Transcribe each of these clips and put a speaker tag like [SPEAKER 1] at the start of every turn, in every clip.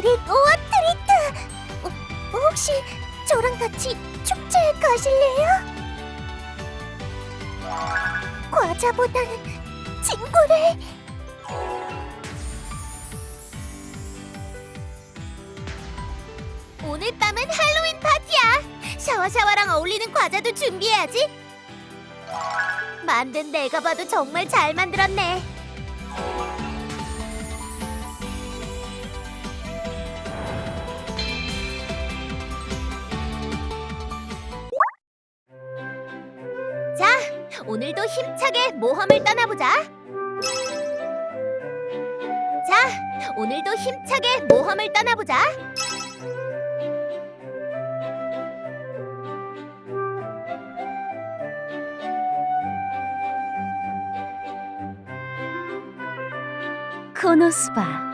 [SPEAKER 1] 트릭 오어 트리트! 어, 혹시 저랑 같이 축제에 가실래요? 과자보다는 친구를 오늘 밤은 할로윈 파티야 샤와샤와랑 어울리는 과자도 준비해야지 만든 내가 봐도 정말 잘 만들었네 오늘도 힘차게 모험을 떠나보자. 자, 오늘도 힘차게 모험을 떠나보자.
[SPEAKER 2] 코노스바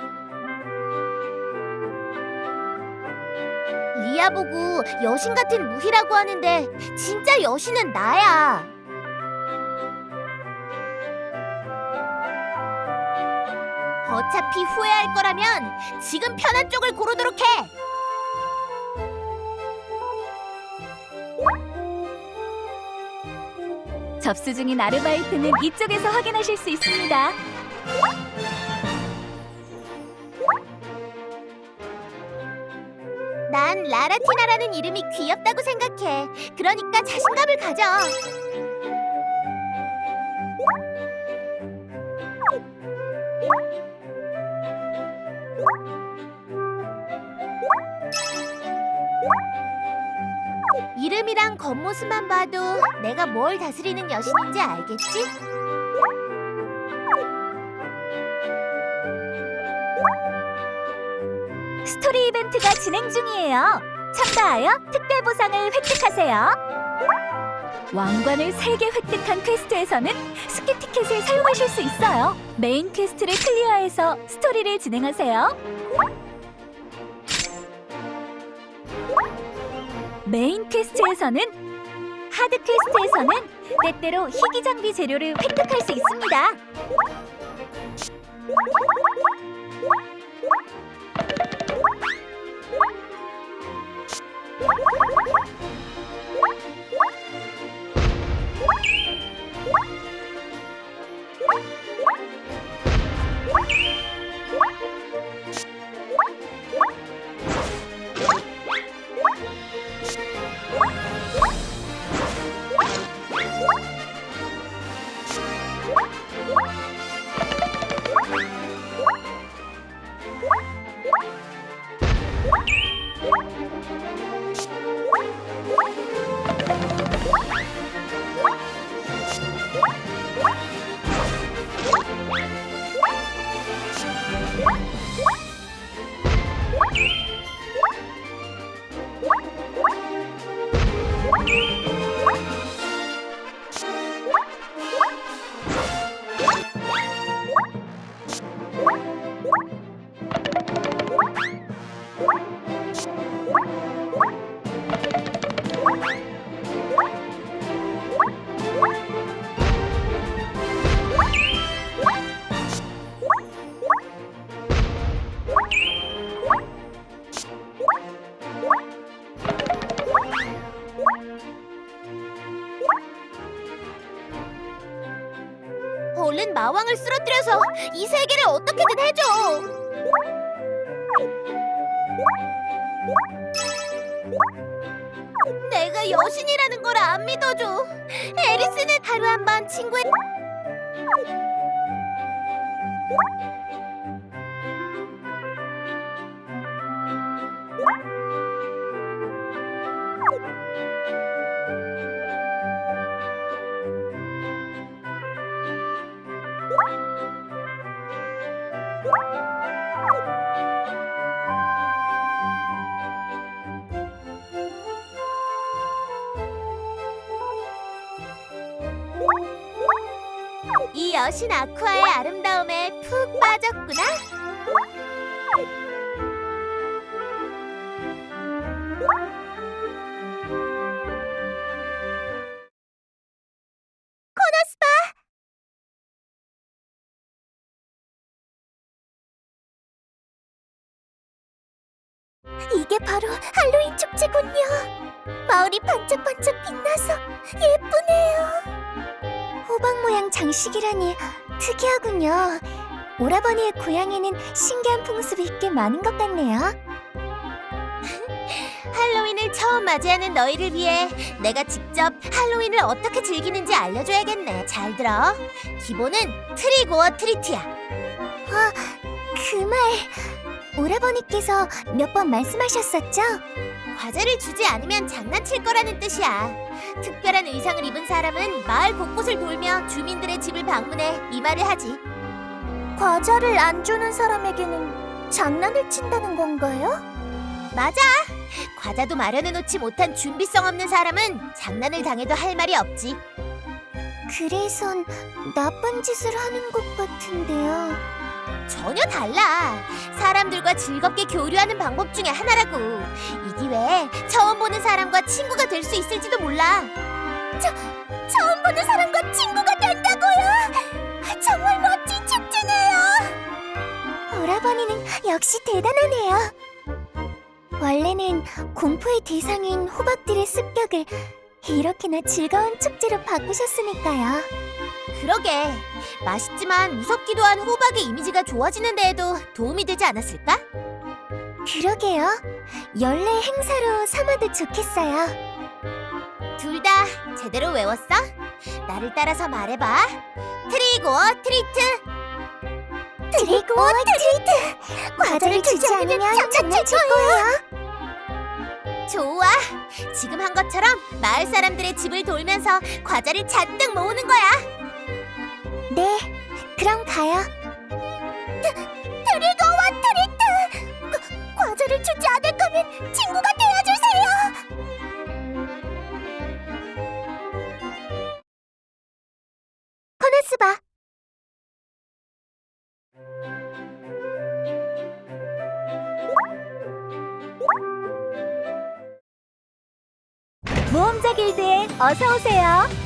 [SPEAKER 1] 리아 보고 여신 같은 무희라고 하는데 진짜 여신은 나야. 어차피 후회할 거라면 지금 편한 쪽을 고르도록 해.
[SPEAKER 2] 접수 중인 아르바이트는 이쪽에서 확인하실 수 있습니다.
[SPEAKER 1] 난 라라티나라는 이름이 귀엽다고 생각해. 그러니까 자신감을 가져. 이름이랑 겉모습만 봐도 내가 뭘 다스리는 여신인지 알겠지?
[SPEAKER 2] 스토리 이벤트가 진행 중이에요. 참가하여 특별 보상을 획득하세요. 왕관을 3개 획득한 퀘스트에서는 스키 티켓을 사용하실 수 있어요. 메인 퀘스트를 클리어해서 스토리를 진행하세요. 메인 퀘스트에서는 하드 퀘스트에서는 때때로 희귀 장비 재료를 획득할 수 있습니다.
[SPEAKER 1] 마왕을 쓰러뜨려서 이 세계를 어떻게든 해줘. 내가 여신이라는 걸 안 믿어줘. 에리스는 하루 한 번 친구의 여신 아쿠아의 아름다움에 푹 빠졌구나.
[SPEAKER 3] 이게 바로 할로윈 축제군요. 마을이 반짝반짝 빛나서 예쁘네요. 호박 모양 장식이라니 특이하군요. 오라버니의 고향에는 신기한 풍습이 꽤 많은 것 같네요.
[SPEAKER 1] 할로윈을 처음 맞이하는 너희를 위해 내가 직접 할로윈을 어떻게 즐기는지 알려줘야겠네. 잘 들어. 기본은 트리고어 트리트야.
[SPEAKER 3] 그 말, 오라버니께서 몇 번 말씀하셨었죠?
[SPEAKER 1] 과자를 주지 않으면 장난칠 거라는 뜻이야. 특별한 의상을 입은 사람은 마을 곳곳을 돌며 주민들의 집을 방문해 이 말을 하지.
[SPEAKER 3] 과자를 안 주는 사람에게는 장난을 친다는 건가요?
[SPEAKER 1] 맞아. 과자도 마련해 놓지 못한 준비성 없는 사람은 장난을 당해도 할 말이 없지.
[SPEAKER 3] 그래선 나쁜 짓을 하는 것 같은데요.
[SPEAKER 1] 전혀 달라. 사람들과 즐겁게 교류하는 방법 중에 하나라고. 이 기회에 처음 보는 사람과 친구가 될 수 있을지도 몰라.
[SPEAKER 3] 처음 보는 사람과 친구가 된다고요? 정말 멋진 축제네요. 오라버니는 역시 대단하네요. 원래는 공포의 대상인 호박들의 습격을 이렇게나 즐거운 축제로 바꾸셨으니까요.
[SPEAKER 1] 그러게. 맛있지만 무섭기도 한 호박의 이미지가 좋아지는 데에도 도움이 되지 않았을까?
[SPEAKER 3] 그러게요. 연례 행사로 삼아도 좋겠어요.
[SPEAKER 1] 둘 다 제대로 외웠어? 나를 따라서 말해봐. 트리고 트리트.
[SPEAKER 3] 트리고 트리트! 과자를 주지 않으면 장난칠 거예요.
[SPEAKER 1] 좋아. 지금 한 것처럼 마을 사람들의 집을 돌면서 과자를 잔뜩 모으는 거야.
[SPEAKER 3] 네, 그럼 가요. 트리거와 트리트! 과, 과자를 주지 않을 거면 친구가 되어주세요! 코너스바,
[SPEAKER 2] 모험자 길드에 어서 오세요.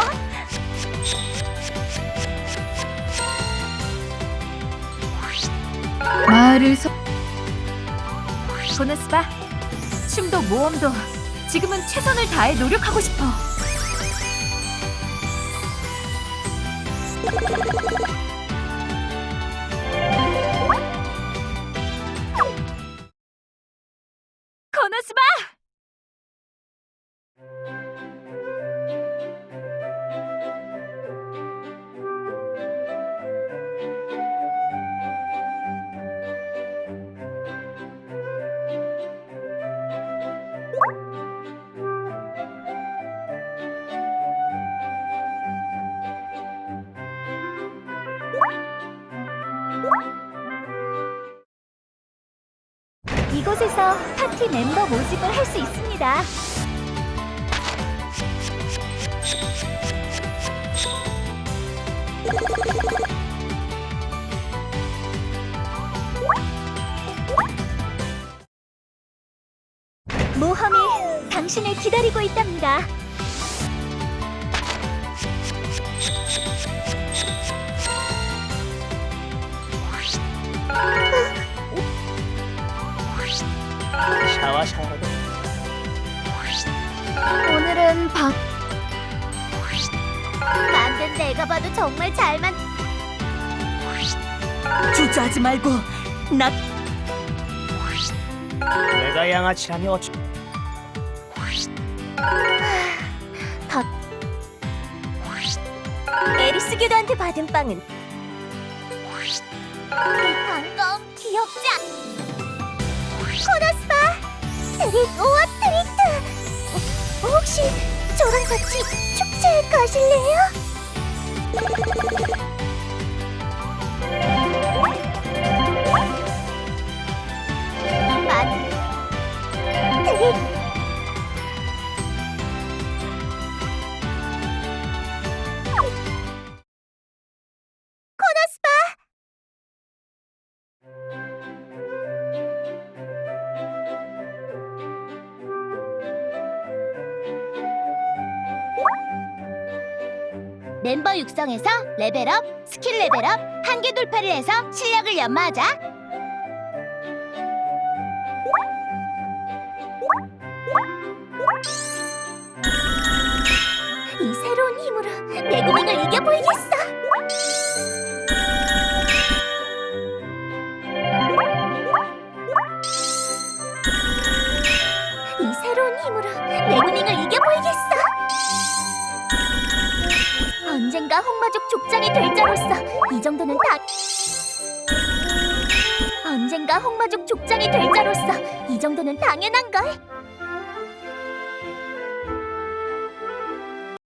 [SPEAKER 4] 마을을 서...
[SPEAKER 2] 보너스바 춤도 모험도 지금은 최선을 다해 노력하고 싶어. 이곳에서 파티 멤버 모집을 할 수 있습니다. 모험이 당신을 기다리고 있답니다.
[SPEAKER 5] 샤워 샤워도
[SPEAKER 3] 오늘은 밥.
[SPEAKER 1] 만든 내가 봐도 정말 잘 만.
[SPEAKER 2] 주저하지 말고 나
[SPEAKER 5] 내가 양아치라니 어쩌
[SPEAKER 3] 에리스 교도한테 받은 빵은 역자 코너스파 드릭오와 드릭트 혹시 저랑 같이 축제에 가실래요? 맛 어? 드릭 어?
[SPEAKER 1] 멤버 육성에서 레벨업, 스킬 레벨업, 한계 돌파를 해서 실력을 연마하자.
[SPEAKER 2] 이 새로운 힘으로 내구밍을 이겨보이겠어. 이 새로운 힘으로 내구밍을 이겨보이겠어. 언젠가 홍마족 족장이 될 자로서 이 정도는 다. 언젠가 홍마족 족장이 될 자로서 이 정도는 당연한 걸.